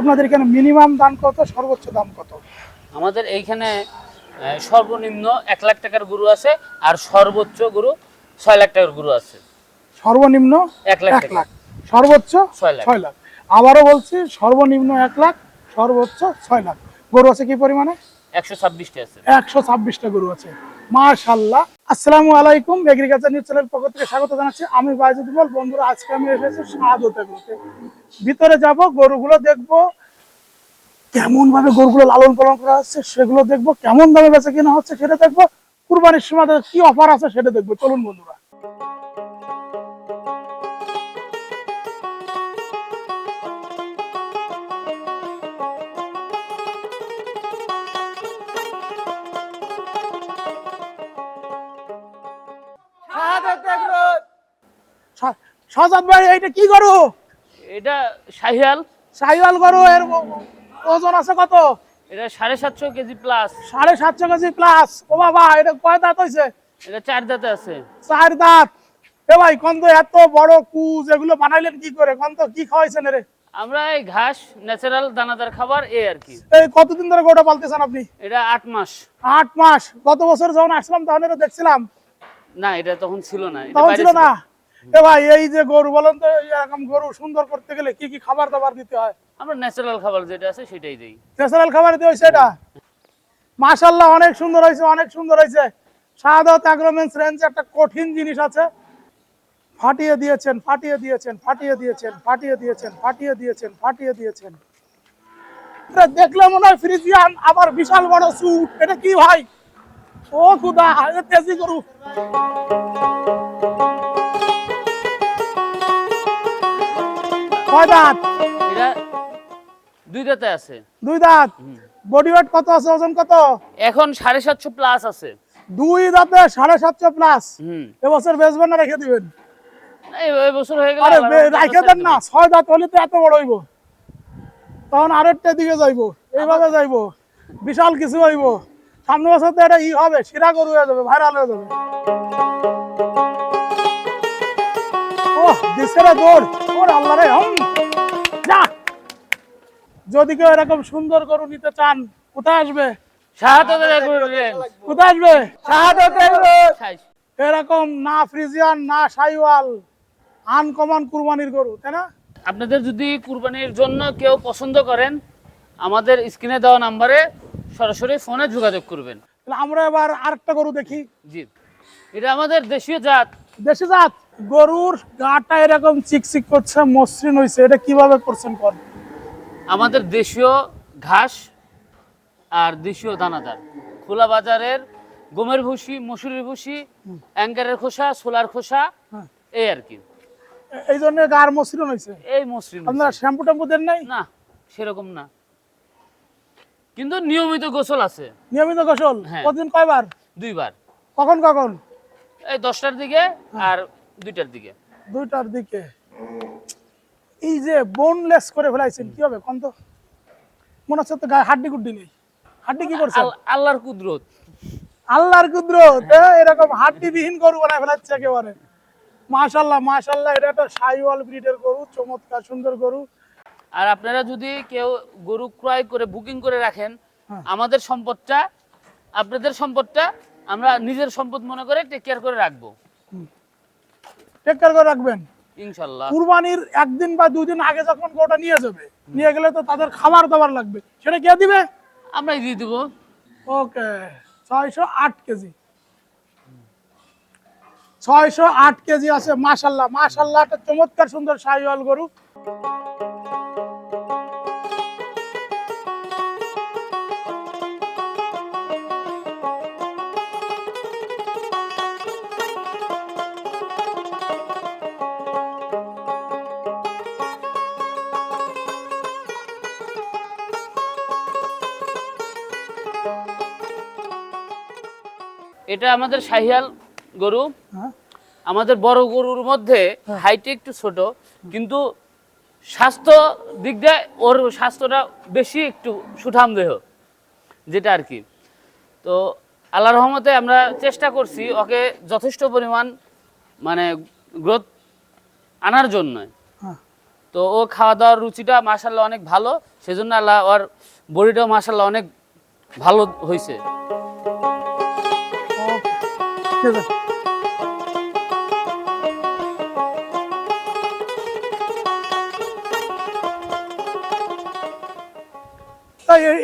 আপনাদের এখানে মিনিমাম দাম কত সর্বোচ্চ দাম কত? আমাদের এইখানে সর্বনিম্ন এক লাখ টাকার গরু আছে আর সর্বোচ্চ গরু ছয় লাখ টাকার গরু আছে। সর্বনিম্ন এক লাখ এক লাখ। সর্বোচ্চ ছয় লাখ। ছয় লাখ। আবারও বলছি সর্বনিম্ন এক লাখ সর্বোচ্চ ছয় লাখ। গরু আছে কি পরিমাণে? একশো ছাব্বিশটা আছে। একশো ছাব্বিশটা গরু আছে। মাশাল্লাহ আসসালামু আলাইকুম এগ্রিকালচার নিউজ চ্যানেল পক্ষ থেকে স্বাগত জানাচ্ছি। আমি বাইজুদ বল বন্ধুরা, আজকে আমি এসেছি সাহায্যতে ভিতরে যাব, গরুগুলো দেখব কেমন ভাবে গরুগুলো লালন পালন করা হচ্ছে, সেগুলো দেখব কেমন দামে বেঁচে কিনা হচ্ছে সেটা দেখব, কুরবানির সময় কি অফার আছে সেটা দেখব। চলুন বন্ধুরা। সাজাদ ভাই এইটা কি গরু? এটা শাহিয়াল। গরু এর ওজন আছে কত? এটা সাড়ে সাতশো কেজি প্লাস সাড়ে সাতশো কেজি প্লাস ও বাবা এটা কয় দাঁত হয়েছে এটা চার দাঁতে আছে। চার দাঁত। এ ভাই এত বড় কুজ এগুলো বানাইলেন কি করে? কোন তো কি খাওয়াইছেন রে আমরা এই ঘাস ন্যাচারাল দানাদার খাবার এই আর কি। এই কতদিন ধরে গোটা পালতেছেন আপনি? এটা আট মাস। আট মাস। গত বছর যখন আসলাম তখন এটা দেখছিলাম। না এটা তখন ছিল না। তখন ছিল। না? এ ভাই এই যে গরু বলেন তো এরকম গরু সুন্দর করতে গেলে কি কি খাবার দাবার দিতে হয়? আমরা ন্যাচারাল খাবার যেটা আছে সেটাই দিই। ন্যাচারাল খাবার দিয়ে হয়েছে এটা মাশাল্লাহ অনেক সুন্দর হয়েছে অনেক সুন্দর হয়েছে। শাহাদত অ্যাগ্রোমেন্টস রেঞ্জ একটা কঠিন জিনিস আছে। ফাটিয়ে দিয়েছেন ফাটিয়ে দিয়েছেন ফাটিয়ে দিয়েছেন ফাটিয়ে দিয়েছেন ফাটিয়ে দিয়েছেন ফাটিয়ে দিয়েছেন। এটা দেখলে মনে হয় ফ্রিজিয়ান আবার বিশাল বড় স্যুট এটা কি ভাই? ও খুদা তেজি গরু। কয় দাঁত? এটা দুই দাঁতে আছে। দুই দাঁত? বডি ওয়েট কত আছে ওজন কত? এখন সাড়ে সাতশো প্লাস আছে। দুই দাঁতে সাড়ে সাতশো প্লাস এবছর বেচবেন না রেখে দিবেন? এই এই হয়ে গেল আরে আল্লাহর বে- রহমতে রাখে দেন না ছয় দাঁত হলে তো এত বড় হইব। তখন আরেকটা দিকে যাইবো এইভাবে যাইবো বিশাল কিছু হইব। সামনে বছর তো এটা ই হবে শিরা গরু হয়ে যাবে ভাইরাল হয়ে যাবে। ও দিচ্ছে দৌড়। ওর আল্লাহ রে যা। যদি কেউ এরকম সুন্দর গরু নিতে চান কোথায় আসবে? কোথায় আসবে? এরকম না ফ্রিজিয়ান না সাইওয়াল আনকমন কুরবানির গরু তাই না? আপনাদের যদি কুরবানির জন্য কেউ পছন্দ করেন আমাদের স্ক্রিনে দেওয়া নাম্বারে সরাসরি ফোনে যোগাযোগ করবেন। আমরা এবার আরেকটা গরু দেখি। জি। এটা আমাদের দেশীয় জাত। দেশি জাত? গরুর গাটা এরকম চিকচিক করছে মসৃণ হয়েছে এটা কীভাবে করছেন কর? আমাদের দেশীয় ঘাস আর দেশীয় দানাদার। খোলা বাজারের গমের ভুসি মসুরির ভুসি অ্যাঙ্কারের খোসা সোলার খোসা হ্যাঁ। এই আর কি। এই জন্য গার মসৃণ হয়েছে এই মসৃণ আপনারা শ্যাম্পু ট্যাম্পু দেন নাই? না সেরকম না। কিন্তু নিয়মিত গোসল আছে। নিয়মিত গোসল? হ্যাঁ। প্রতিদিন কয়বার? দুইবার। কখন কখন? এই দশটার দিকে আর দুইটার দিকে। দুইটার দিকে। এই যে বোনলেস করে ফেলাইছেন কি হবে কোন তো মনে হচ্ছে তো গায়ে হাড্ডি গুড্ডি নেই। হাড্ডি কি করছে আল্লাহর কুদরত। আল্লাহর কুদরত এরকম হাড্ডি বিহীন গরু বানায় ফেলাচ্ছে একেবারে। মাশাল্লাহ মাশাল্লাহ এটা একটা সাইওয়াল ব্রিডের গরু চমৎকার সুন্দর গরু। আর আপনারা যদি কেউ গরু ক্রয় করে বুকিং করে রাখেন হ্যাঁ। আমাদের সম্পদটা আপনাদের সম্পদটা আমরা নিজের সম্পদ মনে করে টেক কেয়ার করে রাখব। টেক কেয়ার করে রাখবেন। ইনশাল্লাহ। কুরবানির একদিন বা দুই দিন আগে যখন গোটা নিয়ে যাবে নিয়ে গেলে তো তাদের খাবার দাবার লাগবে। সেটা কে দিবে? আমরাই দিয়ে দিব। ওকে ছয়শো আট কেজি। ছয়শো আট কেজি আছে মাশাল্লাহ মাশাল্লাহ একটা চমৎকার সুন্দর সাইওয়াল গরু। এটা আমাদের শাহিয়াল গরু। হ্যাঁ। আমাদের বড় গরুর মধ্যে হাইটে একটু ছোট কিন্তু স্বাস্থ্য দিক দিয়ে ওর স্বাস্থ্যটা বেশি একটু সুঠাম দেহ যেটা আর কি। তো আল্লাহ রহমতে আমরা চেষ্টা করছি ওকে যথেষ্ট পরিমাণ মানে গ্রোথ আনার জন্য। হ্যাঁ। তো ও খাওয়া দাওয়ার রুচিটা মাসাল্লাহ অনেক ভালো সেজন্য আল্লাহ ওর বডিটাও মাসাল্লাহ অনেক ভালো হয়েছে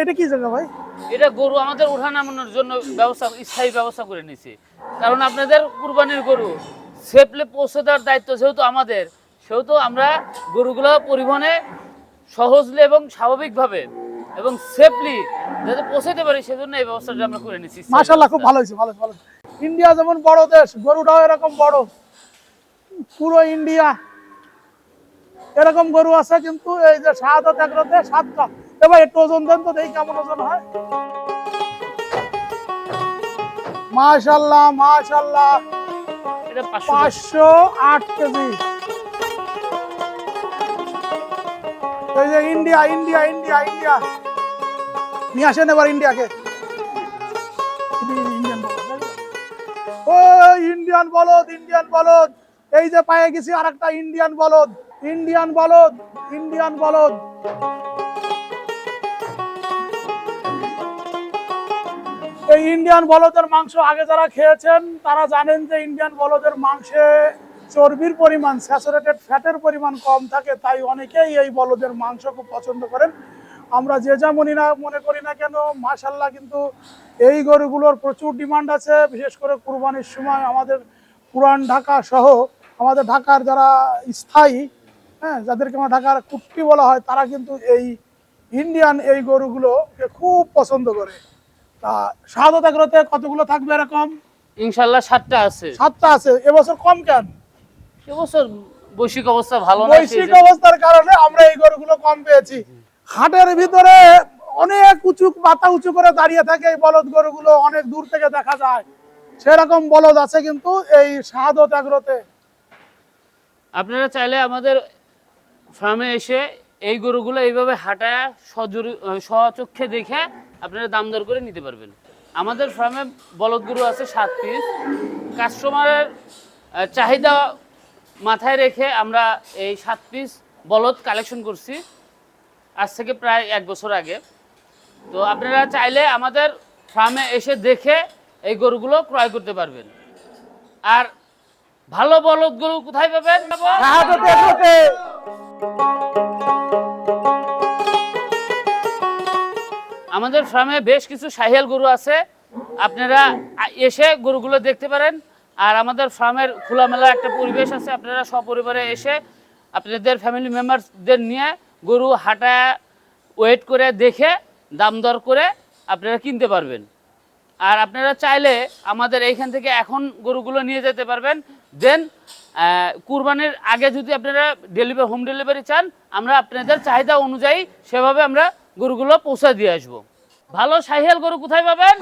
এটা কি জায়গা ভাই? এটা গরু আমাদের উঠা নামানোর জন্য ব্যবস্থা স্থায়ী ব্যবস্থা করে নিছি কারণ আপনাদের কুরবানির গরু সেফলি পৌঁছে দেওয়ার দায়িত্ব যেহেতু আমাদের সেহেতু আমরা গরুগুলো পরিবহনে সহজলি এবং স্বাভাবিকভাবে এবং সেফলি যাতে পৌঁছাতে পারি সেজন্য এই ব্যবস্থাটা আমরা করে নিচ্ছি মাশাল্লাহ খুব ভালো হয়েছে ভালো ভালো ইন্ডিয়া যেমন বড় দেশ গরুটাও এরকম বড়। পুরো ইন্ডিয়া। এরকম গরু আছে কিন্তু এই যে শাহাদত একরাতে সাতটা। এবার একটু ওজন দেন তো দেখি কেমন ওজন হয়। মাশাল্লাহ মাশাল্লাহ। পাঁচশো আট কেজি। এই যে ইন্ডিয়া ইন্ডিয়া ইন্ডিয়া ইন্ডিয়া। নিয়ে আসেন এবার ইন্ডিয়াকে। ইন্ডিয়ান বলদ ইন্ডিয়ান বলদ। এই যে পায়ে গেছি আরেকটা ইন্ডিয়ান বলদ ইন্ডিয়ান বলদ ইন্ডিয়ান বলদ। এই ইন্ডিয়ান বলদের মাংস আগে যারা খেয়েছেন, তারা জানেন যে ইন্ডিয়ান বলদের মাংসে চর্বির পরিমাণ, স্যাচুরেটেড ফ্যাটের পরিমাণ কম থাকে, তাই অনেকেই এই বলদের মাংস খুব পছন্দ করেন। আমরা যে যা মনে না মনে করি না কেন মাশাল্লাহ কিন্তু এই গরুগুলোর প্রচুর ডিমান্ড আছে। বিশেষ করে কুরবানির সময় আমাদের পুরান ঢাকা সহ আমাদের ঢাকার যারা স্থায়ী হ্যাঁ যাদেরকে আমরা ঢাকার কুট্টি বলা হয় তারা কিন্তু এই ইন্ডিয়ান এই গরুগুলোকে খুব পছন্দ করে। তা শাহাদত এগ্রোতে কতগুলো থাকবে এরকম? ইনশাল্লাহ সাতটা আছে। সাতটা আছে। এবছর কম কেন? এবছর বৈশ্বিক অবস্থা ভালো বৈশ্বিক অবস্থার কারণে আমরা এই গরুগুলো কম পেয়েছি। হাটের ভিতরে অনেক উঁচু মাথা উঁচু করে দাঁড়িয়ে থাকে এই বলদ গরুগুলো, অনেক দূর থেকে দেখা যায়। সেরকম বলদ আছে কিন্তু এই শাহাদত এগ্রোতে আপনারা চাইলে আমাদের ফার্মে এসে এই গরুগুলো এইভাবে হাঁটায় সচক্ষে দেখে আপনারা দাম দর করে নিতে পারবেন। আমাদের ফার্মে বলদ গরু আছে সাত পিস। কাস্টমারের চাহিদা মাথায় রেখে আমরা এই সাত পিস বলদ কালেকশন করছি। আজ থেকে প্রায় এক বছর আগে। তো আপনারা চাইলে আমাদের ফার্মে এসে দেখে এই গরুগুলো ক্রয় করতে পারবেন। আর ভালো বলদ গরু কোথায় পাবেন? আমাদের ফার্মে বেশ কিছু সাহিয়াল গরু আছে। আপনারা এসে গরুগুলো দেখতে পারেন। আর আমাদের ফার্মের খোলামেলা একটা পরিবেশ আছে। আপনারা সপরিবারে এসে আপনাদের ফ্যামিলি মেম্বারদের নিয়ে গরু হাঁটা ওয়েট করে দেখে দাম দর করে আপনারা কিনতে পারবেন। আর আপনারা চাইলে আমাদের এইখান থেকে এখন গরুগুলো নিয়ে যেতে পারবেন। দেন কুরবানির আগে যদি আপনারা ডেলিভারি হোম ডেলিভারি চান, আমরা আপনাদের চাহিদা অনুযায়ী সেভাবে আমরা গরুগুলো পৌঁছে দিয়ে আসব। ভালো সাহিয়াল গরু কোথায় পাবেন?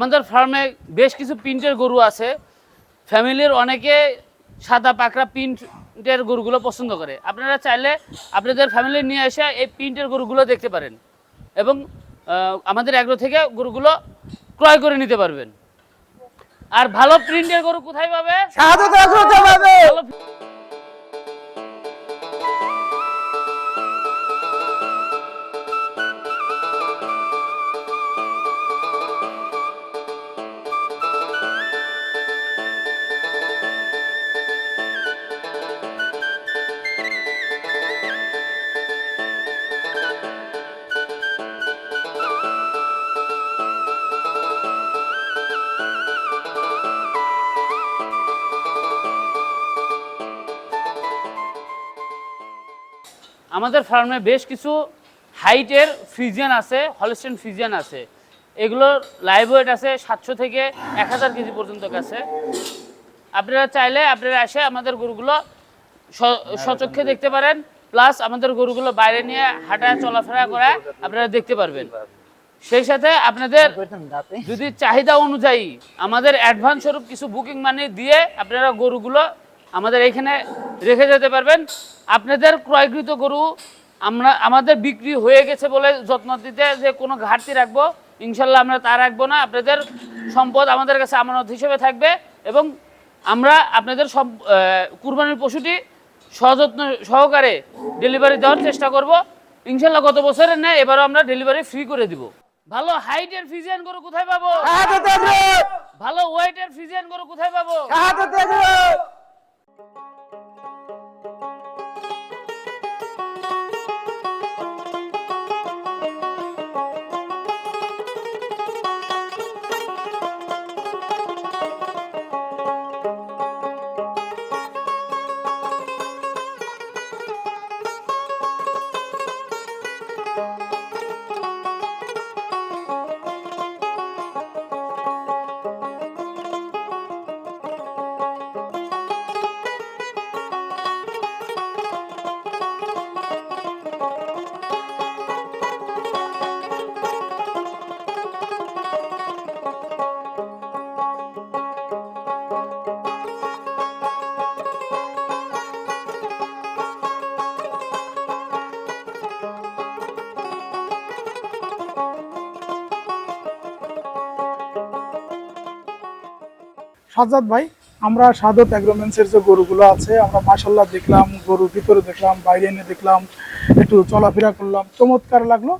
আমাদের ফার্মে বেশ কিছু প্রিন্টের গরু আছে। ফ্যামিলির অনেকে সাদা পাকড়া প্রিন্টের গরুগুলো পছন্দ করে। আপনারা চাইলে আপনাদের ফ্যামিলি নিয়ে এসে এই প্রিন্টের গরুগুলো দেখতে পারেন এবং আমাদের এগ্রো থেকে গরুগুলো ক্রয় করে নিতে পারবেন। আর ভালো প্রিন্টের গরু কোথায় পাবে। ভালো আমাদের ফার্মে বেশ কিছু হাইটের ফ্রিজিয়ান আছে, হলস্টেন ফ্রিজিয়ান আছে। এগুলোর লাইভ ওয়েট আছে সাতশো থেকে এক হাজার কেজি পর্যন্ত কাছে। আপনারা চাইলে আপনারা এসে আমাদের গরুগুলো সচক্ষে দেখতে পারেন, প্লাস আমাদের গরুগুলো বাইরে নিয়ে হাঁটা চলাফেরা করা আপনারা দেখতে পারবেন। সেই সাথে আপনাদের যদি চাহিদা অনুযায়ী আমাদের অ্যাডভান্স স্বরূপ কিছু বুকিং মানি দিয়ে আপনারা গরুগুলো আমাদের এখানে রেখে যেতে পারবেন। আপনাদের ক্রয়কৃত গরু আমরা আমাদের বিক্রি হয়ে গেছে বলে যত্ন দিতে যে কোনো ঘাটতি রাখব ইনশাল্লাহ আমরা তা রাখব না। আপনাদের সম্পদ আমাদের কাছে আমানত হিসেবে থাকবে এবং আমরা আপনাদের সব কুরবানির পশুটি সযত্ন সহকারে ডেলিভারি দেওয়ার চেষ্টা করব। ইনশাল্লাহ গত বছরের নেয় এবারও আমরা ডেলিভারি ফ্রি করে দিব। ভালো হাইটের ফিজিয়ান গরু কোথায় পাবো? ভালো ওয়েটের ফিজিয়ান গরু কোথায় পাবো? সাজ্জাদ ভাই, আমরা সাদত অ্যাগ্রোমেন্টসের যে গরুগুলো আছে, আমরা মাসাল্লাহ দেখলাম, গরুর ভিতরে দেখলাম, বাইরে এনে দেখলাম, একটু চলাফেরা করলাম, চমৎকার লাগল।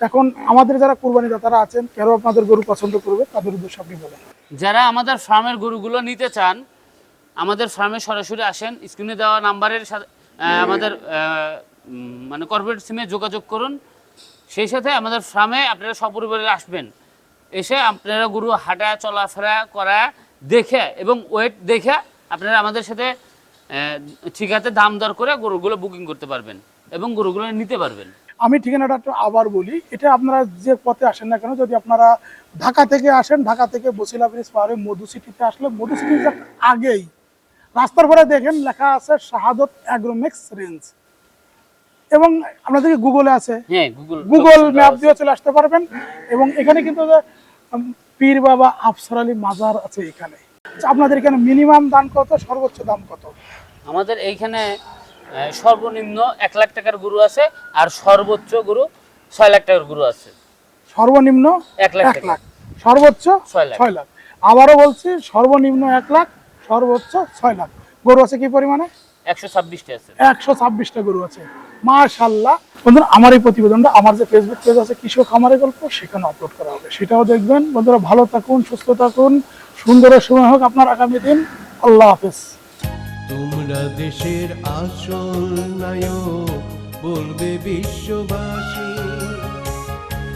এখন আমাদের যারা কুরবানি দাতারা আছেন কেন আপনাদের গরু পছন্দ করবে, তাদের উদ্দেশ্যে আপনি বলেন। যারা আমাদের ফার্মের গরুগুলো নিতে চান, আমাদের ফার্মে সরাসরি আসেন, স্ক্রিনে দেওয়া নাম্বারের সাথে আমাদের মানে কর্পোরেট সিমে যোগাযোগ করুন। সেই সাথে আমাদের ফার্মে আপনারা সপরিবারে আসবেন। এসে আপনারা গরু হাঁটা, চলাফেরা করা দেখে এবং ওয়েট দেখে আপনারা আমাদের সাথে ঠিকাতে দাম দর করে গরুগুলো বুকিং করতে পারবেন এবং গরুগুলো নিতে পারবেন। আমি ঠিকানাটা একটু আবার বলি এটা আপনারা যে পথে আসেন না কেন যদি আপনারা ঢাকা থেকে আসেন ঢাকা থেকে বসিলা ব্রিজ পারে মধু সিটিতে আসলে মধু just আগেই। রাস্তার পরে দেখেন লেখা আছে শাহাদত অ্যাগ্রোমেক্স রেঞ্জ। এবং আপনাদেরকে গুগলে আছে। হ্যাঁ গুগল গুগল ম্যাপ দিয়ে চলে আসতে পারবেন। এবং এখানে কিন্তু পীর বাবা আফসর আলী মাজার আছে এখানে। আচ্ছা, আপনাদের এখানে মিনিমাম দাম কত সর্বোচ্চ দাম কত? আমাদের এইখানে সর্বনিম্ন এক লাখ টাকার গরু আছে আর সর্বোচ্চ গরু ছয় লাখ টাকার গরু আছে। সর্বনিম্ন এক লাখ এক লাখ। সর্বোচ্চ ছয় লাখ। ছয় লাখ। আবারও বলছি সর্বনিম্ন এক লাখ সর্বোচ্চ ছয় লাখ। গরু আছে কি পরিমাণে? একশো ছাব্বিশটা আছে। একশো ছাব্বিশটা গরু আছে। মাশাল্লাহ বন্ধুরা, আমার এই প্রতিবেদনটা, আমার যে ফেসবুক পেজ আছে, কৃষক খামারের গল্প, সেখানে আপলোড করা হবে। সেটাও দেখবেন। বন্ধুরা, ভালো থাকুন, সুস্থ থাকুন সুন্দরের সময় হোক আপনার আগামী দিন। আল্লাহ হাফেজ। তোমরা দেশের আসল নায়ক, বলবে বিশ্ববাসী।